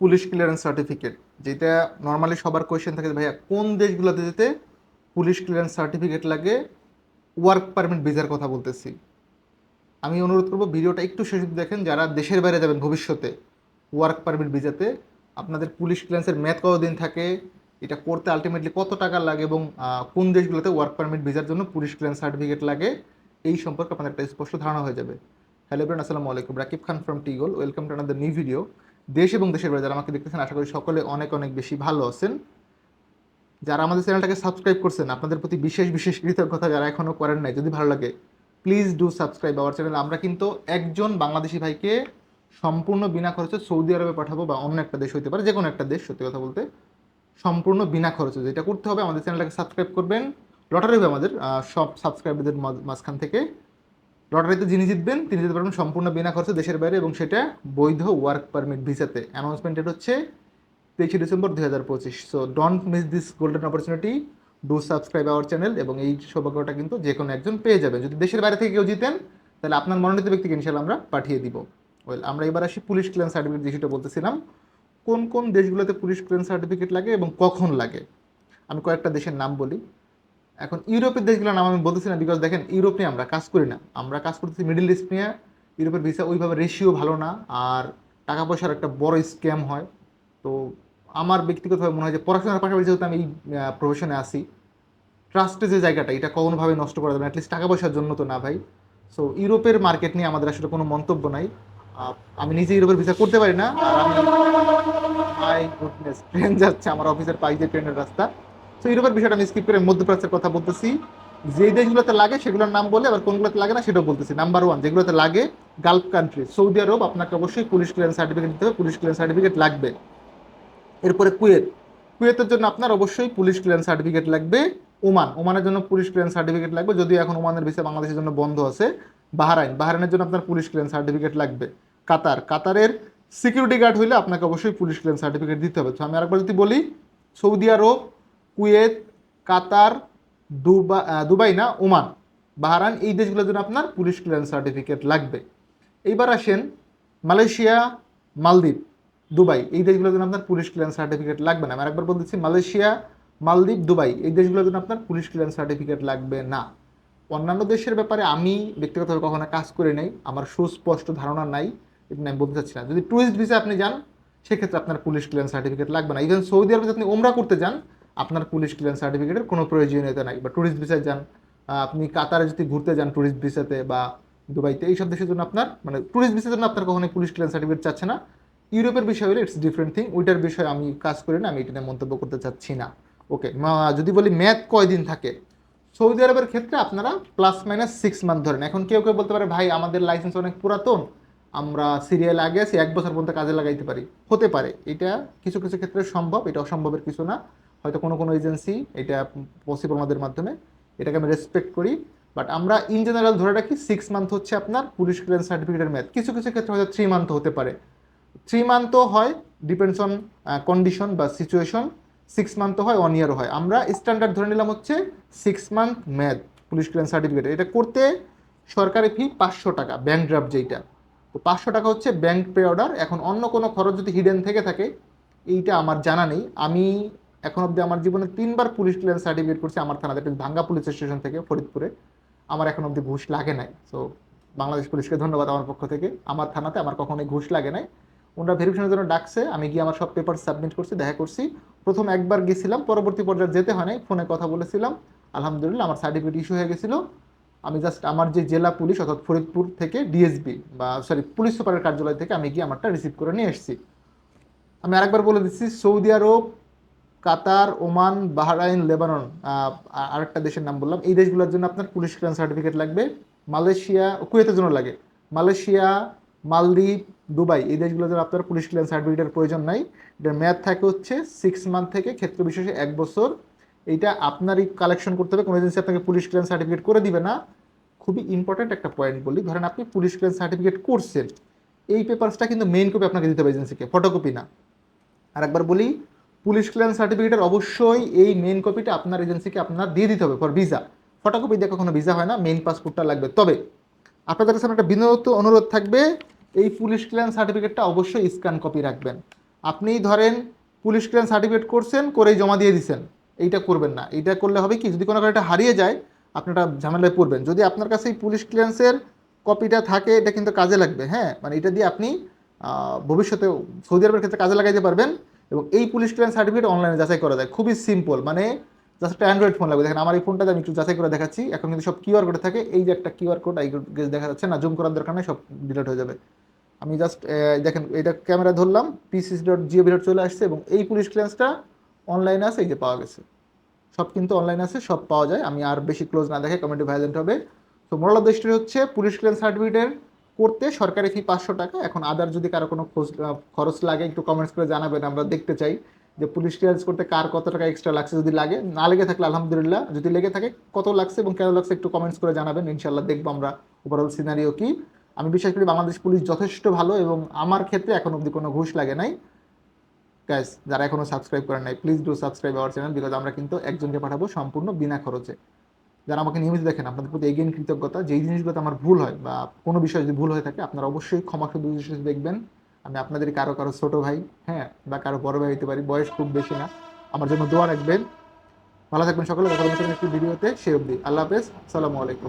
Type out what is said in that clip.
Police clearance certificate যেটা normally সবার question থাকে ভাইয়া কোন দেশগুলোতে যেতে পুলিশ ক্লিয়ারেন্স সার্টিফিকেট লাগে ওয়ার্ক পারমিট ভিসার কথা বলতেছি। আমি অনুরোধ করব ভিডিওটা একটু শেষ দেখেন, যারা দেশের বাইরে যাবেন ভবিষ্যতে ওয়ার্ক পারমিট ভিসাতে আপনাদের পুলিশ ক্লিয়ারেন্সের ম্যাথ কতদিন থাকে, এটা করতে আলটিমেটলি কত টাকা লাগে এবং কোন দেশগুলোতে ওয়ার্ক পারমিট ভিসার জন্য পুলিশ ক্লিয়ারেন্স সার্টিফিকেট লাগে, এই সম্পর্কে আপনাদের একটা স্পষ্ট ধারণা হয়ে যাবে। হ্যালো ব্রেন আসসালামু আলাইকুম। Rakib Khan from টিগল welcome to another new video দেশ এবং দেশের বাইরে যারা আমাকে দেখতেছেন, আশা করি সকলে অনেক অনেক বেশি ভালো আছেন। যারা আমাদের চ্যানেলটাকে সাবস্ক্রাইব করছেন, আপনাদের প্রতি বিশেষ বিশেষ কৃতজ্ঞতা যারা এখনও করেন নাই, যদি ভালো লাগে please do subscribe our channel আমরা কিন্তু একজন বাংলাদেশি ভাইকে সম্পূর্ণ বিনা খরচে সৌদি আরবে পাঠাবো বা অন্য একটা দেশ হতে পারে যে কোনো একটা দেশ, সত্যি কথা বলতে, সম্পূর্ণ বিনা খরচে। যেটা করতে হবে, আমাদের চ্যানেলটাকে সাবস্ক্রাইব করবেন। লটারি হবে আমাদের সব সাবস্ক্রাইবারদের মাঝখান থেকে। লটারিতে যিনি জিতবেন, তিনি যেতে পারবেন সম্পূর্ণ বিনা খরচে দেশের বাইরে এবং সেটা বৈধ ওয়ার্ক পারমিট ভিসাতে অ্যানাউন্সমেন্ট ডেট হচ্ছে তেইশে ডিসেম্বর দুই হাজার পঁচিশ। So don't miss this golden opportunity do subscribe our channel এবং এই সৌভাগ্যটা কিন্তু যে কোনো একজন পেয়ে যাবেন। যদি দেশের বাইরে থেকে কেউ জিতেন, তাহলে আপনার মনোনীত ব্যক্তিকে ইনশাল্লাহ আমরা পাঠিয়ে দিব। ওয়েল আমরা এবার আসি পুলিশ ক্লিয়ারেন্স সার্টিফিকেট যেটা বলতেছিলাম। কোন কোন দেশগুলোতে পুলিশ ক্লিয়ারেন্স সার্টিফিকেট লাগে এবং কখন লাগে? আমি কয়েকটা দেশের নাম বলি। এখন ইউরোপের দেশগুলোর নাম আমি বলতেছি না বিকজ দেখেন, ইউরোপ নিয়ে আমরা কাজ করি না। আমরা কাজ করতেছি মিডিল ইস্ট নিয়ে। ইউরোপের ভিসা ওইভাবে রেশিও ভালো না, আর টাকা পয়সার একটা বড় স্ক্যাম হয়। তো আমার ব্যক্তিগতভাবে মনে হয় যে পড়াশোনার পাশাপাশি যেহেতু আমি এই প্রফেশনে আসি ট্রাস্টের যে জায়গাটা, এটা কোনোভাবে নষ্ট করা যাবে অ্যাটলিস্ট টাকা পয়সার জন্য তো না ভাই। সো ইউরোপের মার্কেট নিয়ে আমাদের আসলে কোনো মন্তব্য নাই। আমি নিজে ইউরোপের ভিসা করতে পারি না, আর আমি ট্রেন যাচ্ছে আমার অফিসের পাই যে ট্রেনের রাস্তা। তো ইউরোপের বিষয়টা আমি স্কিপ করে মধ্যপ্রাচ্যের কথা বলতেছি। যে দেশগুলোতে লাগে, সেগুলোর নাম বলে, আবার কোনগুলোতে লাগে না, সেটাও বলতেছি। নাম্বার ওয়ান যেগুলোতে লাগে গালফ কান্ট্রি সৌদি আরব আপনাকে অবশ্যই পুলিশ ক্লিয়ারেন্স সার্টিফিকেট দিতে হবে। পুলিশ ক্লিয়ারেন্স সার্টিফিকেট লাগবে। এরপরে কুয়েত কুয়েতের জন্য আপনার অবশ্যই পুলিশ ক্লিয়ারেন্স সার্টিফিকেট লাগবে। ওমান ওমানের জন্য পুলিশ ক্লিয়ারেন্স সার্টিফিকেট লাগবে। যদিও এখন ওমানের ভিসা বাংলাদেশের জন্য বন্ধ আছে বাহারাইন বাহারাইনের জন্য আপনার পুলিশ ক্লিয়ারেন্স সার্টিফিকেট লাগবে। কাতার কাতারের সিকিউরিটি গার্ড হইলে আপনাকে অবশ্যই পুলিশ ক্লিয়ারেন্স সার্টিফিকেট দিতে হবে। তো আমি আরেকবার যদি বলি সৌদি আরব কুয়েত, কাতার, দুবা- দুবাই না, ওমান। বাহারান এই দেশগুলোর জন্য আপনার পুলিশ ক্লিয়ারেন্স সার্টিফিকেট লাগবে। এইবার আসেন মালয়েশিয়া, মালদ্বীপ, দুবাই। এই দেশগুলোর জন্য আপনার পুলিশ ক্লিয়ারেন্স সার্টিফিকেট লাগবে না। আমি আরেকবার বলতেছি, মালয়েশিয়া, মালদ্বীপ, দুবাই, এই দেশগুলোর জন্য আপনার পুলিশ ক্লিয়ারেন্স সার্টিফিকেট লাগবে না। অন্যান্য দেশের ব্যাপারে আমি ব্যক্তিগতভাবে কখনো কাজ করে নেই। আমার সুস্পষ্ট ধারণা নাই। এটা আমি বলতে চাচ্ছি না। যদি ট্যুরিস্ট ভিসা আপনি যান, সেক্ষেত্রে আপনার পুলিশ ক্লিয়ারেন্স সার্টিফিকেট লাগবে না। ইভেন সৌদি আরবে যদি আপনি ওমরা করতে যান আপনার পুলিশ ক্লিয়ারেন্স সার্টিফিকেটের কোনো প্রয়োজনীয়তা নাই। বা ট্যুরিস্ট ভিসায় যান আপনি কাতারে যদি ঘুরতে যান ট্যুরিস্ট ভিসাতে বা দুবাইতে, এইসব দেশের জন্য আপনার মানে ট্যুরিস্ট ভিসার জন্য আপনার কখনোই পুলিশ ক্লিয়ারেন্স সার্টিফিকেট চাচ্ছে না। ইউরোপের বিষয় হলে ইটস ডিফারেন্ট থিং ওইটার বিষয়ে আমি কাজ করি না, আমি এটা নিয়ে মন্তব্য করতে চাচ্ছি না। ওকে যদি বলি ম্যাথ কয়দিন থাকে? সৌদি আরবের ক্ষেত্রে আপনারা প্লাস মাইনাস সিক্স মান্থ ধরেন। এখন কেউ কেউ বলতে পারে, ভাই, আমাদের লাইসেন্স অনেক পুরাতন, আমরা সিরিয়াল আগে আছি, এক বছর পর্যন্ত কাজে লাগাইতে পারি। হতে পারে। এটা কিছু কিছু ক্ষেত্রে সম্ভব, এটা অসম্ভবের কিছু না। হয়তো কোনো কোনো এজেন্সি এটা পসিবল আমাদের মাধ্যমে, এটাকে আমি রেসপেক্ট করি বাট আমরা ইন জেনারেল ধরে রাখি সিক্স মান্থ হচ্ছে আপনার পুলিশ ক্লিয়ারেন্স সার্টিফিকেটের ম্যাথ কিছু কিছু ক্ষেত্রে হয়তো থ্রি মান্থ হতে পারে। থ্রি মান্থও হয় ডিপেন্ডস অন কন্ডিশন বা সিচুয়েশন সিক্স মান্থও হয় ওয়ান ইয়ারও হয়। আমরা স্ট্যান্ডার্ড ধরে নিলাম হচ্ছে সিক্স মান্থ ম্যাথ পুলিশ ক্লিয়ারেন্স সার্টিফিকেট এটা করতে সরকারি ফি পাঁচশো টাকা ব্যাংক ড্রাফট যেইটা। তো পাঁচশো টাকা হচ্ছে ব্যাংক পে অর্ডার এখন অন্য কোনো খরচ যদি হিডেন থেকে থাকে, এইটা আমার জানা নেই। আমি এখন অবধি আমার জীবনে তিনবার পুলিশ ক্লিয়ারেন্স সার্টিফিকেট করছি আমার থানাতে ভাঙ্গা পুলিশ স্টেশন থেকে, ফরিদপুরে। আমার এখন অবধি ঘুষ লাগে নাই। সো বাংলাদেশ পুলিশকে ধন্যবাদ আমার পক্ষ থেকে। আমার থানাতে আমার কখনোই ঘুষ লাগে নাই। ওনারা ভেরিফিকেশনের জন্য ডাকছে, আমি গিয়ে আমার সব পেপার সাবমিট করছি, দেখা করছি। প্রথম একবার গেছিলাম, পরবর্তী পর্যায়ে যেতে হয় নাই, ফোনে কথা বলেছিলাম। আলহামদুলিল্লাহ আমার সার্টিফিকেট ইস্যু হয়ে গেছিল। আমি জাস্ট আমার যে জেলা পুলিশ অর্থাৎ ফরিদপুর থেকে ডিএসবি বা সরি পুলিশ সুপারের কার্যালয় থেকে আমি গিয়ে আমারটা রিসিভ করে নিয়ে এসেছি। আমি আরেকবার বলে দিচ্ছি, সৌদি আরব কাতার, ওমান, বাহরাইন, লেবানন আরেকটা দেশের নাম বললাম। এই দেশগুলোর জন্য আপনার পুলিশ ক্লিয়ারেন্স সার্টিফিকেট লাগবে। মালয়েশিয়া, কুয়েতের জন্য লাগে। মালয়েশিয়া, মালদ্বীপ, দুবাই, এই দেশগুলোর জন্য আপনার পুলিশ ক্লিয়ারেন্স সার্টিফিকেটের প্রয়োজন নাই। এটার মেয়াদ থাকে হচ্ছে সিক্স মান্থ থেকে ক্ষেত্র বিশেষে এক বছর। এইটা আপনারই কালেকশন করতে হবে। কোনো এজেন্সি আপনাকে পুলিশ ক্লিয়ারেন্স সার্টিফিকেট করে দিবে না। খুবই ইম্পর্ট্যান্ট একটা পয়েন্ট বলি। ধরেন আপনি পুলিশ ক্লিয়ারেন্স সার্টিফিকেট করছেন। এই পেপারসটা কিন্তু মেইন কপি আপনাকে দিতে হবে এজেন্সিকে ফটোকপি না। আর একবার বলি পুলিশ ক্লিয়ারেন্স সার্টিফিকেটের অবশ্যই এই মেন কপিটা আপনার এজেন্সিকে আপনার দিয়ে দিতে হবে ফর ভিসা ফটোকপি দিয়ে কখনো ভিসা হয় না মেন পাসপোর্টটা লাগবে। তবে আপনাদের কাছে একটা বিনোদ অনুরোধ থাকবে, এই পুলিশ ক্লিয়ারেন্স সার্টিফিকেটটা অবশ্যই স্ক্যান কপি রাখবেন। আপনি ধরেন পুলিশ ক্লিয়ারেন্স সার্টিফিকেট করছেন, করেই জমা দিয়ে দিছেন। এইটা করবেন না। এইটা করলে হবে কি, যদি কোনো কারণে এটা হারিয়ে যায়, আপনি ঝামেলায় পড়বেন। যদি আপনার কাছে এই পুলিশ ক্লিয়ারেন্সের কপিটা থাকে, এটা কিন্তু কাজে লাগবে হ্যাঁ? মানে এটা দিয়ে আপনি ভবিষ্যতে সৌদি আরবের ক্ষেত্রে কাজে লাগাইতে পারবেন। এবং এই পুলিশ ক্লিয়ারেন্স সার্টিফিকেট অনলাইনে যাচাই করা যায়। খুবই সিম্পল মানে জাস্ট একটা অ্যান্ড্রয়েড ফোন লাগবে। দেখেন, আমার এই ফোনটাতে আমি একটু যাচাই করে দেখাচ্ছি। এখন কিন্তু সব কিউআর কোডে থাকে, এই যে একটা কিউআর কোড গেজ দেখা যাচ্ছে না জুম করার দরকার নেই, সব ডিলিট হয়ে যাবে। আমি জাস্ট দেখেন, এটা ক্যামেরা ধরলাম পিসিস ডট জিও ডট চলে আসছে এবং এই পুলিশ ক্লিয়ারেন্সটা অনলাইনে আছে, এই যে পাওয়া গেছে। সব কিন্তু অনলাইন আছে, সব পাওয়া যায়। আমি আর বেশি ক্লোজ না দেখে কমেন্টে ভাইলেন্ট হবে। তো মোরাল অফ দ্য স্টোরি হচ্ছে, পুলিশ ক্লিয়ারেন্স সার্টিফিকেট করতে সরকারি ফি পাঁচশো টাকা। এখন আদার যদি কারও কোনো খোঁজ- খরচ লাগে, একটু কমেন্টস করে জানাবেন, আমরা দেখতে চাই যে পুলিশ ক্লিয়ারেন্স করতে কার কত টাকা এক্সট্রা লাগছে যদি লাগে। না লেগে থাকলে আলহামদুলিল্লাহ, যদি লেগে থাকে কত লাগছে এবং কেন লাগছে একটু কমেন্টস করে জানাবেন ইনশাল্লাহ দেখব আমরা ওভারঅল সিনারিও কি। আমি বিশ্বাস করি বাংলাদেশ পুলিশ যথেষ্ট ভালো এবং আমার ক্ষেত্রে এখন অবধি কোনো ঘুষ লাগে নাই। গাইস যারা এখনও সাবস্ক্রাইব করেন নাই please do subscribe our channel because আমরা কিন্তু একজনকে পাঠাবো সম্পূর্ণ বিনা খরচে। যারা আমাকে নিয়মিত দেখেন, আপনাদের প্রতি এগেন কৃতজ্ঞতা। যেই জিনিসগুলোতে আমার ভুল হয় বা কোনো বিষয় যদি ভুল হয়ে থাকে, আপনারা অবশ্যই ক্ষমা সুন্দর দৃষ্টিতে দেখবেন। আমি আপনাদের কারও কারও ছোট ভাই হ্যাঁ বা কারও বড় ভাই হতে পারি, বয়স খুব বেশি না। আমার জন্য দোয়া রাখবেন। ভালো থাকবেন সকলে একটি ভিডিওতে। সে অব্দি আল্লাহ হাফেজ। সালামু আলাইকুম।